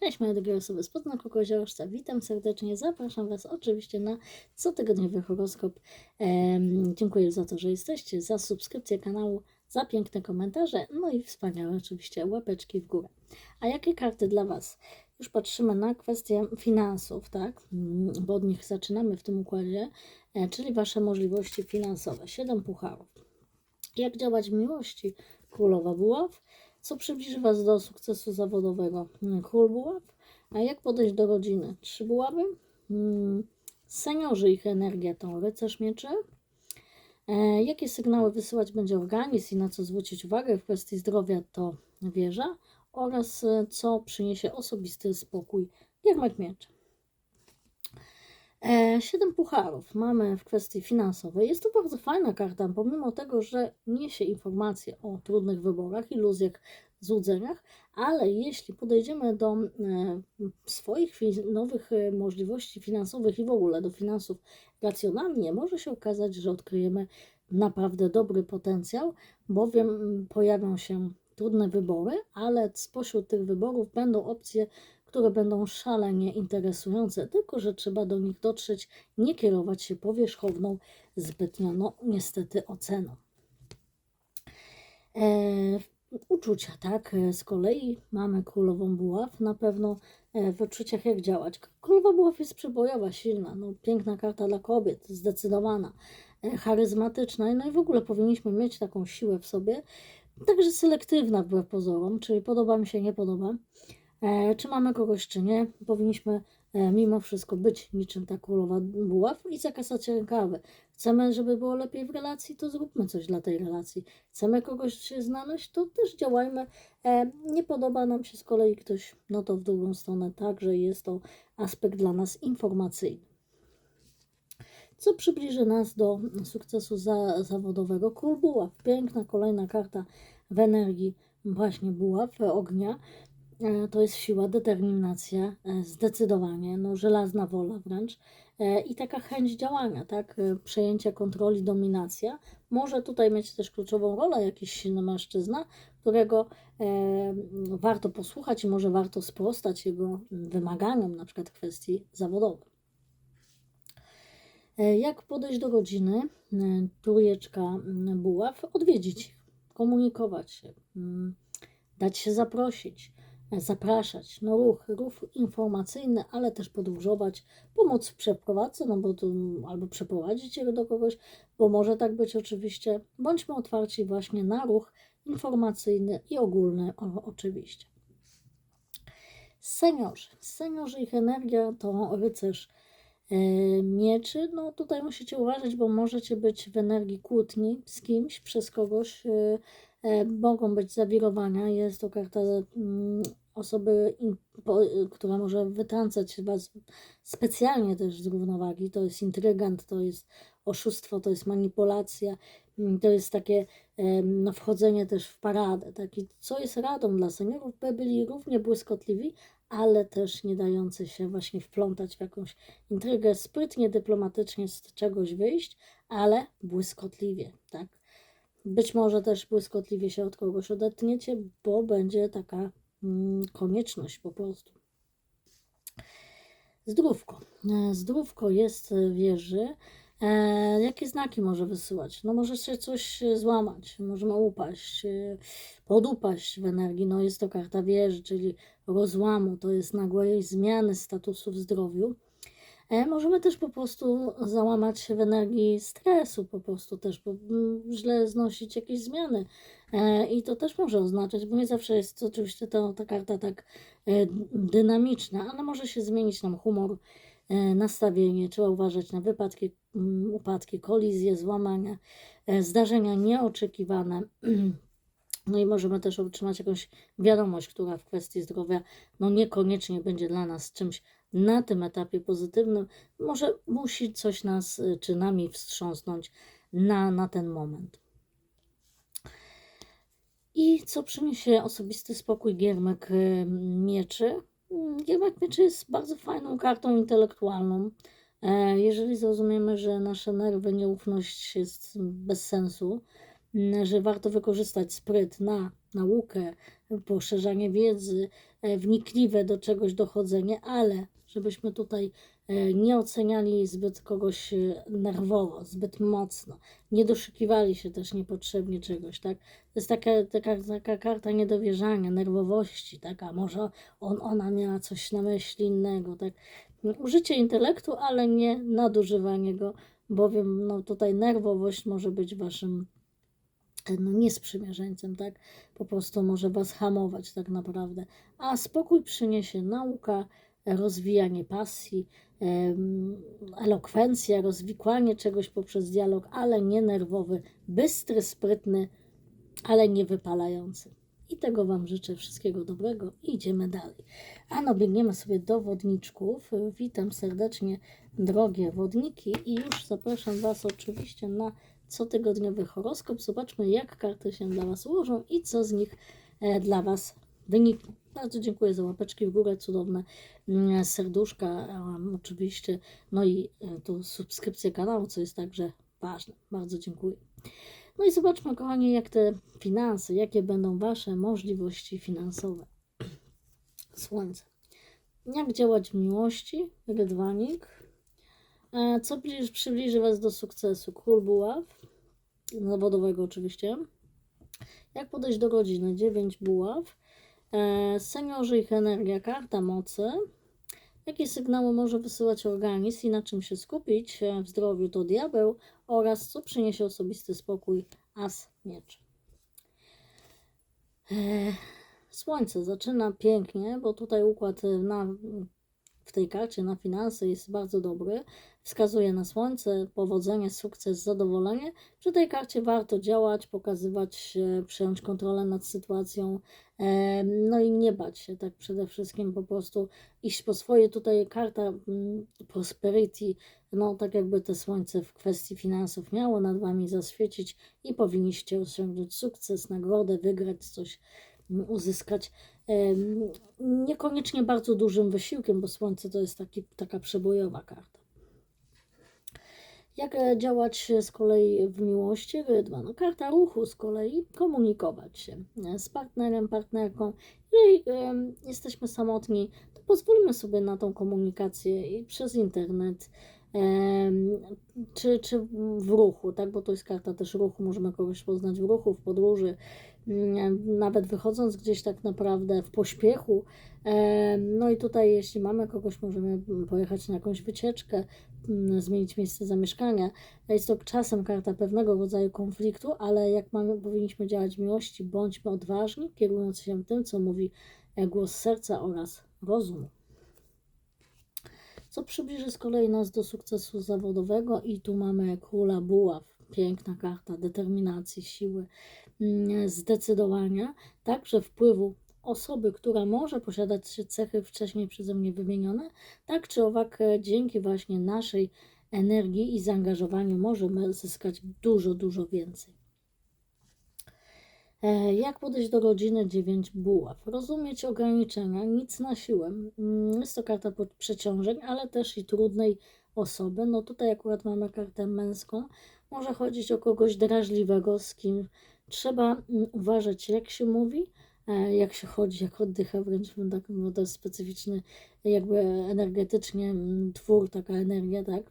Cześć moje drogie osoby z Koziołowca, witam serdecznie, zapraszam Was oczywiście na cotygodniowy horoskop. Em, dziękuję za to, że jesteście, za subskrypcję kanału, za piękne komentarze, no i wspaniałe oczywiście łapeczki w górę. A jakie karty dla Was? Już patrzymy na kwestię finansów, tak? Mm, Bo od nich zaczynamy w tym układzie, e, czyli Wasze możliwości finansowe. Siedem pucharów. Jak działać w miłości? Królowa buław. Co przybliży Was do sukcesu zawodowego? Król buław. A jak podejść do rodziny? Trzy buławy. Mm, Seniorzy, ich energia to rycerz mieczy. E, jakie sygnały wysyłać będzie organizm i na co zwrócić uwagę w kwestii zdrowia to wieża oraz e, co przyniesie osobisty spokój giermek mieczy. E, Siedem pucharów mamy w kwestii finansowej. Jest to bardzo fajna karta, pomimo tego, że niesie informacje o trudnych wyborach, iluzjach, złudzeniach, ale jeśli podejdziemy do e, swoich nowych e, możliwości finansowych i w ogóle do finansów racjonalnie, może się okazać, że odkryjemy naprawdę dobry potencjał, bowiem pojawią się trudne wybory, ale spośród tych wyborów będą opcje, które będą szalenie interesujące, tylko że trzeba do nich dotrzeć, nie kierować się powierzchowną, zbytnio, no niestety, oceną. E, uczucia, tak? E, Z kolei mamy królową buław, na pewno e, w uczuciach jak działać. Królowa buław jest przebojowa, silna, no, piękna karta dla kobiet, zdecydowana, e, charyzmatyczna, no i w ogóle powinniśmy mieć taką siłę w sobie, także selektywna wbrew pozorom, czyli podoba mi się, nie podoba. E, czy mamy kogoś, czy nie, powinniśmy e, mimo wszystko być niczym ta królowa buław i zakasać rękawy. Chcemy, żeby było lepiej w relacji, to zróbmy coś dla tej relacji. Chcemy kogoś się znaleźć, to też działajmy. E, nie podoba nam się z kolei ktoś, no to w drugą stronę także jest to aspekt dla nas informacyjny. Co przybliży nas do sukcesu za, zawodowego? Król buław. Piękna kolejna karta w energii właśnie buław, ognia. E, to jest siła, determinacja, e, zdecydowanie, no, żelazna wola wręcz e, i taka chęć działania, tak, przejęcia kontroli, dominacja. Może tutaj mieć też kluczową rolę jakiś silny mężczyzna, którego warto posłuchać i może warto sprostać jego wymaganiom, na przykład kwestii zawodowej. E, Jak podejść do rodziny? Trójeczka buław, odwiedzić ich, komunikować się, dać się zaprosić, zapraszać. No ruch, ruch informacyjny, ale też podróżować, pomóc w przeprowadzce, no bo mm, albo przeprowadzić je do kogoś, bo może tak być oczywiście. Bądźmy otwarci właśnie na ruch informacyjny i ogólny o, oczywiście. Seniorzy. Seniorzy, ich energia to rycerz e, mieczy. No tutaj musicie uważać, bo możecie być w energii kłótni z kimś, przez kogoś. e, e, Mogą być zawirowania. Jest to karta mm, osoby, która może wytrącać Was specjalnie też z równowagi. To jest intrygant, to jest oszustwo, to jest manipulacja, mm, to jest takie no, wchodzenie też w paradę. Taki, co jest radą dla seniorów, by byli równie błyskotliwi, ale też nie dający się właśnie wplątać w jakąś intrygę, sprytnie, dyplomatycznie z czegoś wyjść, ale błyskotliwie, tak? Być może też błyskotliwie się od kogoś odetniecie, bo będzie taka konieczność po prostu. Zdrówko. E, Zdrówko jest w wieży. E, jakie znaki może wysyłać? No może się coś e, złamać, możemy upaść, e, podupaść w energii. No jest to karta wieży, czyli rozłamu, to jest nagłej zmiany statusu w zdrowiu. E, możemy też po prostu załamać się w energii stresu, po prostu też mm, źle znosić jakieś zmiany. E, I to też może oznaczać, bo nie zawsze jest oczywiście to, ta karta tak e, dynamiczna, ale może się zmienić nam humor, nastawienie. Trzeba uważać na wypadki, mm, upadki, kolizje, złamania, zdarzenia nieoczekiwane. No i możemy też otrzymać jakąś wiadomość, która w kwestii zdrowia no niekoniecznie będzie dla nas czymś na tym etapie pozytywnym. Może musi coś nas y, czy nami wstrząsnąć na, na ten moment. I co przyniesie osobisty spokój Giermek y, Mieczy? Mm, Giermek Mieczy jest bardzo fajną kartą intelektualną. E, Jeżeli zrozumiemy, że nasze nerwy, nieufność jest bez sensu, mm, że warto wykorzystać spryt na naukę, poszerzanie wiedzy, e, wnikliwe do czegoś dochodzenie, ale żebyśmy tutaj e, nie oceniali zbyt kogoś e, nerwowo, zbyt mocno, nie doszukiwali się też niepotrzebnie czegoś, tak? To jest taka, taka, taka karta niedowierzania, nerwowości, taka może on, ona miała coś na myśli innego, tak? Użycie intelektu, ale nie nadużywanie go, bowiem no, tutaj nerwowość może być waszym no, niesprzymierzeńcem, tak? Po prostu może was hamować tak naprawdę. A spokój przyniesie nauka, rozwijanie pasji, elokwencja, rozwikłanie czegoś poprzez dialog, ale nie nerwowy, bystry, sprytny, ale nie wypalający. I tego Wam życzę wszystkiego dobrego idziemy dalej. Ano, biegniemy sobie do wodniczków. Witam serdecznie, drogie wodniki, i już zapraszam Was oczywiście na cotygodniowy horoskop. Zobaczmy, jak karty się dla Was ułożą i co z nich e, dla Was wyniknie. Bardzo dziękuję za łapeczki w górę, cudowne mm, serduszka, oczywiście, no i e, tu subskrypcję kanału, co jest także ważne. Bardzo dziękuję. No i zobaczmy, kochani, jak te finanse, jakie będą Wasze możliwości finansowe. Słońce. Jak działać w miłości? Rydwanik. E, Co bliż, przybliży Was do sukcesu? Król buław. Zawodowego oczywiście. Jak podejść do rodziny? 9 buław. E, seniorzy ich energia, karta mocy. Jakie sygnały może wysyłać organizm i na czym się skupić e, w zdrowiu to diabeł oraz co przyniesie osobisty spokój as mieczy. E, Słońce zaczyna pięknie, bo tutaj układ na, w tej karcie na finanse jest bardzo dobry. Wskazuje na słońce, powodzenie, sukces, zadowolenie. Przy tej karcie warto działać, pokazywać się, przejąć kontrolę nad sytuacją, e, no i nie bać się, tak przede wszystkim po prostu iść po swoje. Tutaj karta mm, prosperity, no tak jakby te słońce w kwestii finansów miało nad Wami zaświecić i powinniście osiągnąć sukces, nagrodę, wygrać coś, mm, uzyskać. Niekoniecznie bardzo dużym wysiłkiem, bo słońce to jest taki, taka przebojowa karta. Jak e, działać z kolei w miłości? Rydwan. No, karta ruchu z kolei komunikować się e, z partnerem, partnerką. Jeżeli jesteśmy samotni, to pozwólmy sobie na tą komunikację i przez internet, czy, czy w ruchu, tak? Bo to jest karta też ruchu, możemy kogoś poznać w ruchu, w podróży, mm, nawet wychodząc gdzieś tak naprawdę w pośpiechu. No i tutaj, jeśli mamy kogoś, możemy pojechać na jakąś wycieczkę, mm, zmienić miejsce zamieszkania. Jest to czasem karta pewnego rodzaju konfliktu, ale jak mamy, powinniśmy działać w miłości, bądźmy odważni, kierując się tym, co mówi e, głos serca oraz rozumu. Co przybliży z kolei nas do sukcesu zawodowego i tu mamy króla buław. Piękna karta determinacji, siły, mm, zdecydowania, także wpływu osoby, która może posiadać cechy wcześniej przeze mnie wymienione, tak czy owak e, dzięki właśnie naszej energii i zaangażowaniu możemy zyskać dużo, dużo więcej. E, Jak podejść do rodziny 9 buław? Rozumieć ograniczenia, nic na siłę. Mm, Jest to karta przeciążeń, ale też i trudnej osoby. No tutaj akurat mamy kartę męską. Może chodzić o kogoś drażliwego, z kim trzeba mm, uważać, jak się mówi, jak się chodzi, jak oddycha, wręcz tak, bo to jest specyficzny, jakby energetycznie mm, twór, taka energia, tak?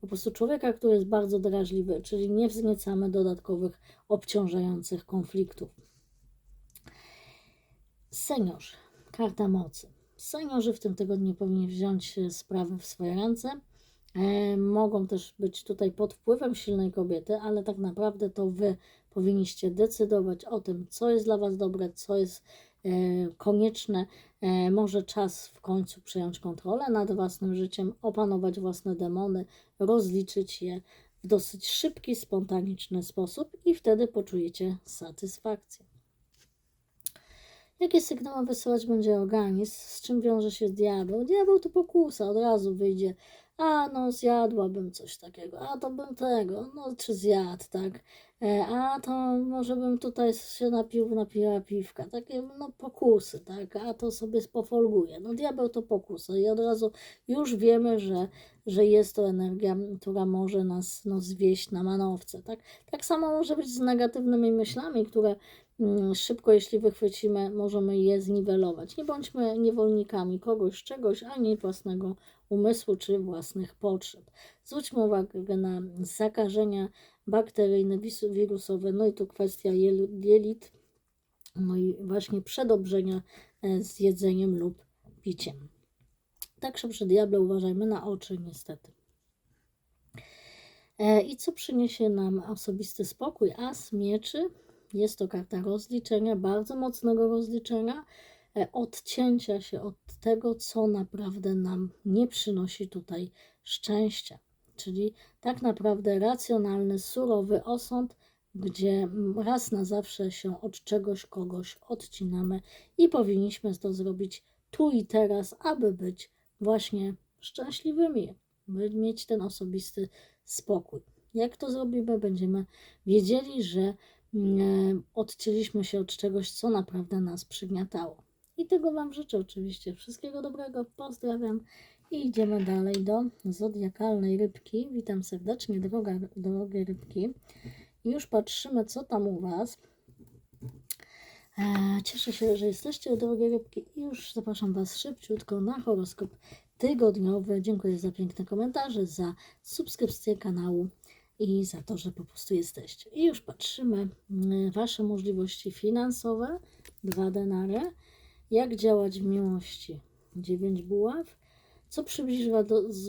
Po prostu człowieka, który jest bardzo drażliwy, czyli nie wzniecamy dodatkowych, obciążających konfliktów. Seniorzy, karta mocy. Seniorzy w tym tygodniu powinni wziąć e, sprawy w swoje ręce. E, mogą też być tutaj pod wpływem silnej kobiety, ale tak naprawdę to Wy powinniście decydować o tym, co jest dla Was dobre, co jest e, konieczne. E, może czas w końcu przejąć kontrolę nad własnym życiem, opanować własne demony, rozliczyć je w dosyć szybki, spontaniczny sposób i wtedy poczujecie satysfakcję. Jakie sygnały wysyłać będzie organizm? Z czym wiąże się diabeł? Diabeł to pokusa, od razu wyjdzie. A no, zjadłabym coś takiego, a to bym tego, no czy zjadł, tak? E, A to może bym tutaj się napił, napiła piwka, takie no pokusy, tak? A to sobie pofolguję. No diabeł to pokusa i od razu już wiemy, że, że jest to energia, która może nas no, zwieść na manowce, tak? Tak samo może być z negatywnymi myślami, które szybko, jeśli wychwycimy, możemy je zniwelować. Nie bądźmy niewolnikami kogoś, czegoś, ani własnego umysłu czy własnych potrzeb. Zwróćmy uwagę na zakażenia bakteryjne, wirusowe, no i tu kwestia jelit, no i właśnie przedobrzenia e, z jedzeniem lub piciem. Także przy diable uważajmy na oczy, niestety. E, I co przyniesie nam osobisty spokój? As mieczy. Jest to karta rozliczenia, bardzo mocnego rozliczenia, e, odcięcia się od tego, co naprawdę nam nie przynosi tutaj szczęścia. Czyli tak naprawdę racjonalny, surowy osąd, gdzie raz na zawsze się od czegoś, kogoś odcinamy i powinniśmy to zrobić tu i teraz, aby być właśnie szczęśliwymi, by mieć ten osobisty spokój. Jak to zrobimy, będziemy wiedzieli, że odcięliśmy się od czegoś, co naprawdę nas przygniatało. I tego Wam życzę oczywiście. Wszystkiego dobrego, pozdrawiam i idziemy dalej do zodiakalnej rybki. Witam serdecznie, droga, drogie rybki. Już patrzymy, co tam u Was. E, Cieszę się, że jesteście, drogie rybki, i już zapraszam Was szybciutko na horoskop tygodniowy. Dziękuję za piękne komentarze, za subskrypcję kanału i za to, że po prostu jesteście. I już patrzymy mm, Wasze możliwości finansowe, dwa denary, jak działać w miłości, dziewięć buław, co przybliży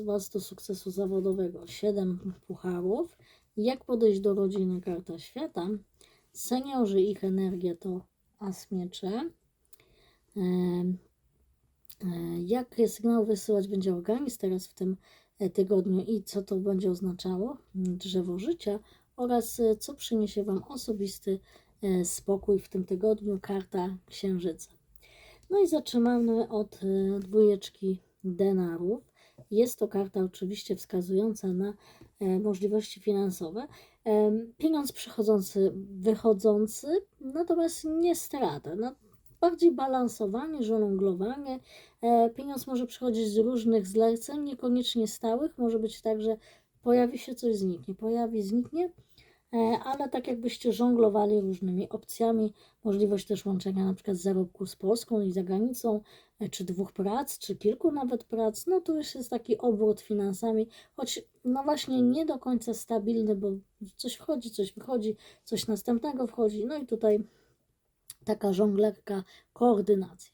Was do sukcesu zawodowego, siedem pucharów, jak podejść do rodziny, karta świata, seniorzy, ich energia to as miecze, e, Jakie sygnały wysyłać? Będzie organizm teraz w tym tygodniu i co to będzie oznaczało? Mm, Drzewo życia oraz e, co przyniesie Wam osobisty e, spokój w tym tygodniu? Karta księżyca. No i zaczynamy od e, dwójeczki denarów. Jest to karta oczywiście wskazująca na e, możliwości finansowe. Pieniądz przychodzący, wychodzący, natomiast nie strata. Bardziej balansowanie, żonglowanie. Pieniądz może przychodzić z różnych zleceń, niekoniecznie stałych. Może być tak, że pojawi się coś, zniknie, pojawi, zniknie, e, ale tak jakbyście żonglowali różnymi opcjami. Możliwość też łączenia na przykład zarobku z Polską i za granicą, e, czy dwóch prac, czy kilku nawet prac. No to już jest taki obrót finansami, choć no właśnie nie do końca stabilny, bo coś wchodzi, coś wychodzi, coś następnego wchodzi. No i tutaj taka żonglerka koordynacji.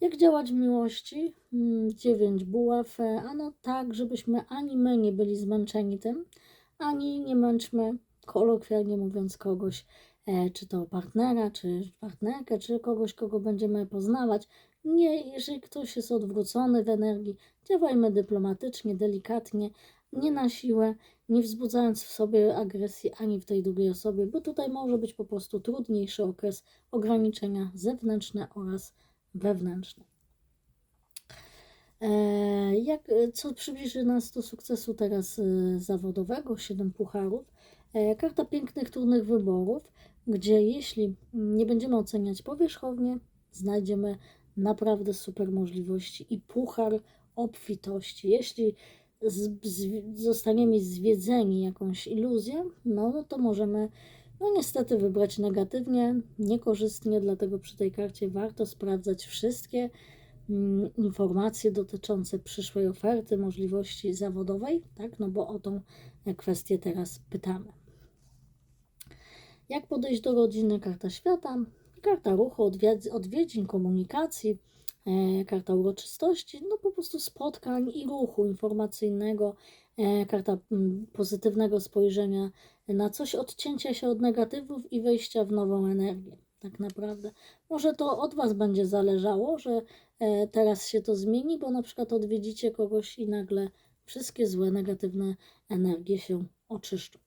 Jak działać w miłości? Mm, Dziewięć buław. e, Ano tak, żebyśmy ani my nie byli zmęczeni tym, ani nie męczmy, kolokwialnie mówiąc, kogoś, e, czy to partnera, czy partnerkę, czy kogoś, kogo będziemy poznawać. Nie, jeżeli ktoś jest odwrócony w energii, działajmy dyplomatycznie, delikatnie, nie na siłę, nie wzbudzając w sobie agresji ani w tej drugiej osobie, bo tutaj może być po prostu trudniejszy okres ograniczenia zewnętrzne oraz wewnętrzne. E, Jak, co przybliży nas do sukcesu teraz e, zawodowego, 7 pucharów. E, Karta pięknych, trudnych wyborów, gdzie jeśli nie będziemy oceniać powierzchownie, znajdziemy naprawdę super możliwości i puchar obfitości. Jeśli z, z, zostaniemy zwiedzeni jakąś iluzją, no, no to możemy no niestety wybrać negatywnie, niekorzystnie, dlatego przy tej karcie warto sprawdzać wszystkie mm, informacje dotyczące przyszłej oferty, możliwości zawodowej, tak? No bo o tą kwestię teraz pytamy. Jak podejść do rodziny? Karta świata, karta ruchu, odwiedz- odwiedzin, komunikacji, karta uroczystości, no po prostu spotkań i ruchu informacyjnego, e, karta mm, pozytywnego spojrzenia na coś, odcięcia się od negatywów i wejścia w nową energię. Tak naprawdę. Może to od Was będzie zależało, że e, teraz się to zmieni, bo na przykład odwiedzicie kogoś i nagle wszystkie złe, negatywne energie się oczyszczą.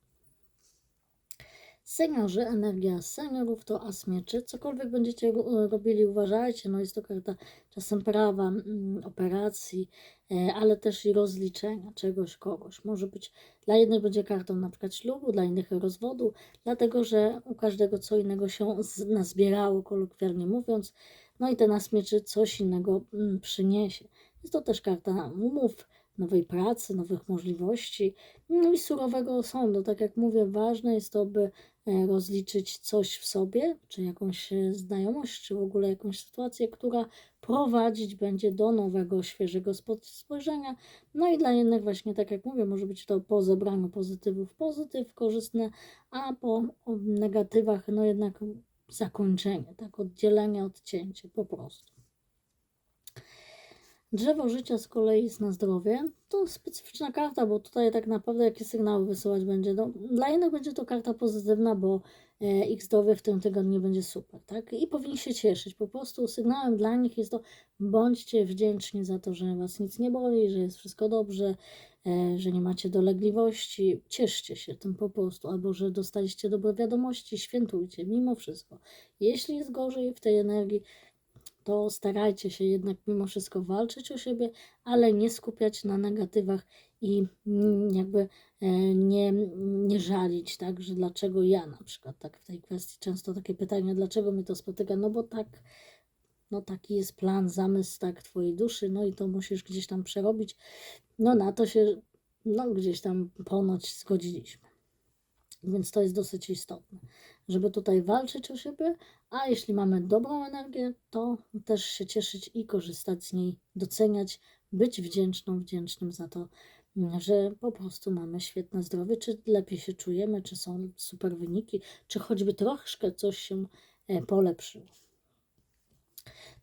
Seniorzy, energia seniorów to as mieczy. Cokolwiek będziecie ro- robili, uważajcie. No jest to karta czasem prawa, mm, operacji, e, ale też i rozliczenia czegoś, kogoś. Może być, dla jednych będzie kartą na przykład ślubu, dla innych rozwodu, dlatego że u każdego co innego się nazbierało, kolokwialnie mówiąc. No i ten as mieczy coś innego mm, przyniesie. Jest to też karta umów, nowej pracy, nowych możliwości, no i surowego sądu. Tak jak mówię, ważne jest to, by rozliczyć coś w sobie, czy jakąś e, znajomość, czy w ogóle jakąś sytuację, która prowadzić będzie do nowego, świeżego spo- spojrzenia. No i dla innych właśnie, tak jak mówię, może być to po zebraniu pozytywów pozytyw korzystne, a po negatywach no jednak zakończenie, tak oddzielenie, odcięcie po prostu. Drzewo życia z kolei jest na zdrowie. To specyficzna karta, bo tutaj tak naprawdę jakie sygnały wysyłać będzie. No, dla innych będzie to karta pozytywna, bo e, ich zdrowie w tym tygodniu będzie super, tak? I powinni się cieszyć. Po prostu sygnałem dla nich jest to, bądźcie wdzięczni za to, że was nic nie boli, że jest wszystko dobrze, e, że nie macie dolegliwości. Cieszcie się tym po prostu, albo że dostaliście dobre wiadomości, świętujcie mimo wszystko. Jeśli jest gorzej w tej energii, to starajcie się jednak mimo wszystko walczyć o siebie, ale nie skupiać na negatywach i jakby e, nie, nie żalić, tak, że dlaczego ja na przykład, tak w tej kwestii często takie pytanie, dlaczego mnie to spotyka, no bo tak, no taki jest plan, zamysł, tak, twojej duszy, no i to musisz gdzieś tam przerobić, no na to się, no gdzieś tam ponoć zgodziliśmy. Więc to jest dosyć istotne, żeby tutaj walczyć o siebie, a jeśli mamy dobrą energię, to też się cieszyć i korzystać z niej, doceniać, być wdzięczną, wdzięcznym za to, że po prostu mamy świetne zdrowie, czy lepiej się czujemy, czy są super wyniki, czy choćby troszkę coś się e, polepszyło.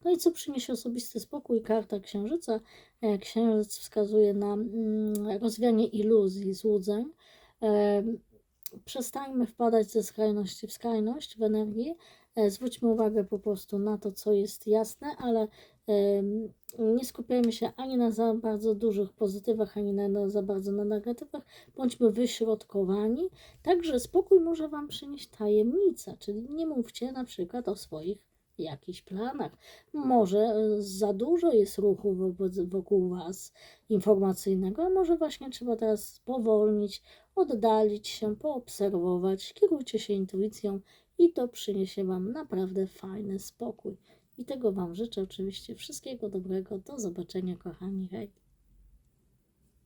No i co przyniesie osobisty spokój? Karta Księżyca. E, Księżyc wskazuje na mm, rozwianie iluzji, złudzeń. Przestańmy wpadać ze skrajności w skrajność w energii. Zwróćmy uwagę po prostu na to, co jest jasne, ale nie skupiajmy się ani na za bardzo dużych pozytywach, ani na, za bardzo na negatywach. Bądźmy wyśrodkowani. Także spokój może Wam przynieść tajemnica, czyli nie mówcie na przykład o swoich jakichś planach. Może e, za dużo jest ruchu wokół Was informacyjnego, a może właśnie trzeba teraz spowolnić, oddalić się, poobserwować, kierujcie się intuicją i to przyniesie Wam naprawdę fajny spokój. I tego Wam życzę oczywiście wszystkiego dobrego. Do zobaczenia, kochani. Hej!